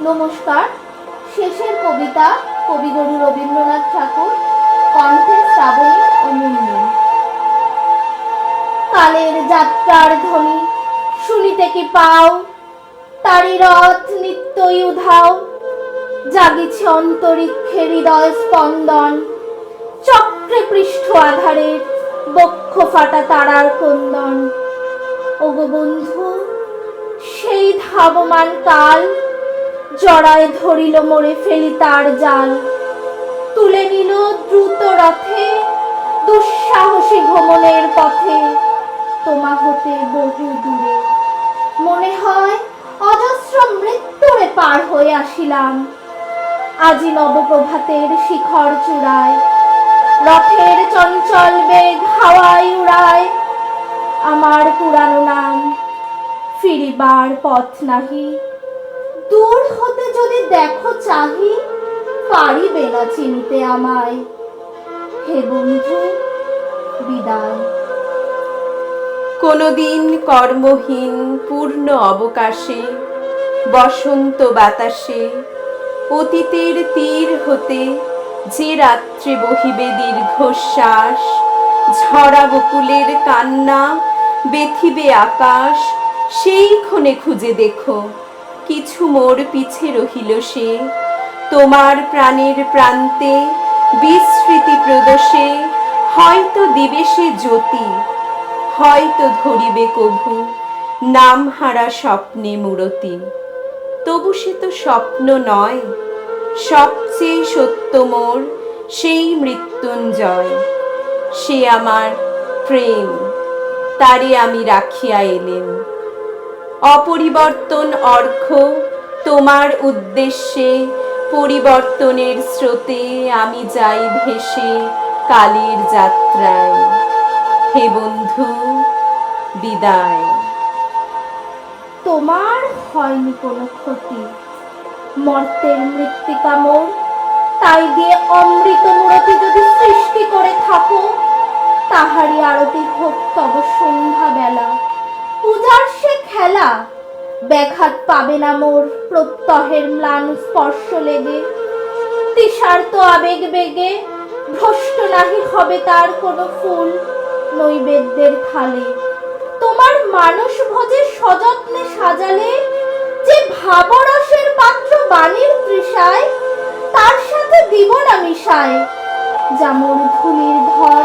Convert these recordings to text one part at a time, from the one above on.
নমস্কার। শেষের কবিতা কবিগুরু রবীন্দ্রনাথ ঠাকুর, কণ্ঠে শ্রাবণী ও মুন্নি। কালের যাত্রার ধ্বনি শুনিতে কি পাও? তারি রথ নিত্যই উধাও। জাগিছে অন্তরিক্ষে হৃদয় স্পন্দন। চক্রে পৃষ্ঠ আধারের বক্ষ ফাটা তারার ক্রন্দন। ওগো বন্ধু, সেই ধাবমান কাল জড়ায় ধরিল মোরে ফেলি তার জাল। তুলে নিল দ্রুত রথে দুঃসাহসী ভ্রমণের পথে। তোমা হতে বহু দূরে। মনে হয় অজস্র মৃত্যুরে পার হয়ে আসিলাম। আজি নবপ্রভাতের শিখর চূড়ায়। রথের চঞ্চল বেগ হাওয়ায় উড়ায়। আমার পুরানো নাম ফিরিবার পথ নাহি। দূর হতে যদি দেখো চাহি, পারিবে না চিনতে আমায়। হে বন্ধু, বিদায়। কোনোদিন কর্মহীন, পূর্ণ অবকাশে, বসন্ত বাতাসে, অতীতের তীর হতে যে রাত্রে বহিবে দীর্ঘশ্বাস, ঝরা বকুলের কান্না, বেথিবে আকাশ, সেই ক্ষণে খুঁজে দেখো। কিছু মোর পিছে রহিল সে। তোমার প্রাণের প্রান্তে বিস্মৃতি প্রদোষে হয়তো দিবে সে জ্যোতি, হয়তো ধরিবে কভু, নাম হারা স্বপ্নে মূরতি। তবু সে তো স্বপ্ন নয়, সবচেয়ে সত্য মোর সেই মৃত্যুঞ্জয়। সে আমার প্রেম, তারে আমি রাখিয়া এলেম। অপরিবর্তন অর্ঘ তোমার উদ্দেশ্যে পরিবর্তনের স্রোতে আমি যাই ভেসে কালের যাত্রায়। হে বন্ধু, বিদায়। তোমার হয়নি কোনো ক্ষতি। মর্তের মৃত্তিকা তাই দিয়ে অমৃত মূরতি যদি সৃষ্টি করে থাকো, তাহারই আরতি হোক তব সন্ধ্যা বেলা পূজার খেলা। ব্যাঘাত পাবে না মোর প্রত্যহের ম্লান স্পর্শ লেগে। তৃষার্ত আবেগ বেগে, ভ্রষ্ট নাহি হবে তার কোনো ফুল নৈবেদ্যের থালে। তোমার মানস ভোজে সযত্নে সাজালে, যে ভাবরসের পাত্র বাণীর তৃষায়, তার সাথে দিব না মিশায়। যেমন ধুলির ধন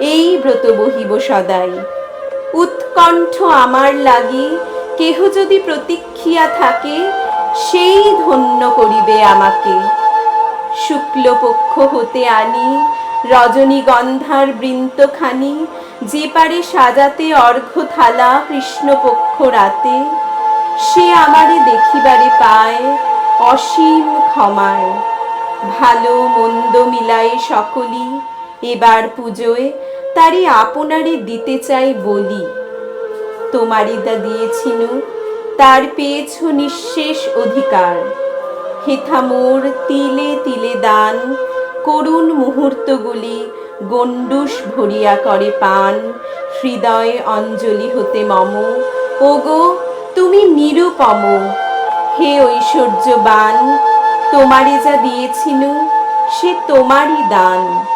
এই ব্রত বহিব সদাই। উৎকণ্ঠ আমার লাগি, কেহ যদি প্রতীক্ষিয়া থাকে, সেই ধন্য করিবে আমাকে। শুক্লপক্ষ হতে আনি, রজনীগন্ধার বৃন্তখানি, যে পারে সাজাতে অর্ঘ্য থালা কৃষ্ণপক্ষ রাতে, সে আমারে দেখিবারে পায় অসীম ক্ষমায়। ভালো মন্দ মিলায়ে সকলি এবার পুজোয় তারে আপনারে দিতে চাই বলি। তোমারই দা দিয়েছিনু তার পেয়েছ নিঃশেষ অধিকার। হেথা মোর তিলে তিলে দান, করুণ মুহূর্তগুলি গণ্ডুস ভরিয়া করে পান। হৃদয়ে অঞ্জলি হতে মম, ওগো তুমি নিরুপম। হে ঐশ্বর্যবান, তোমারে যা দিয়েছিনু সে তোমারই দান।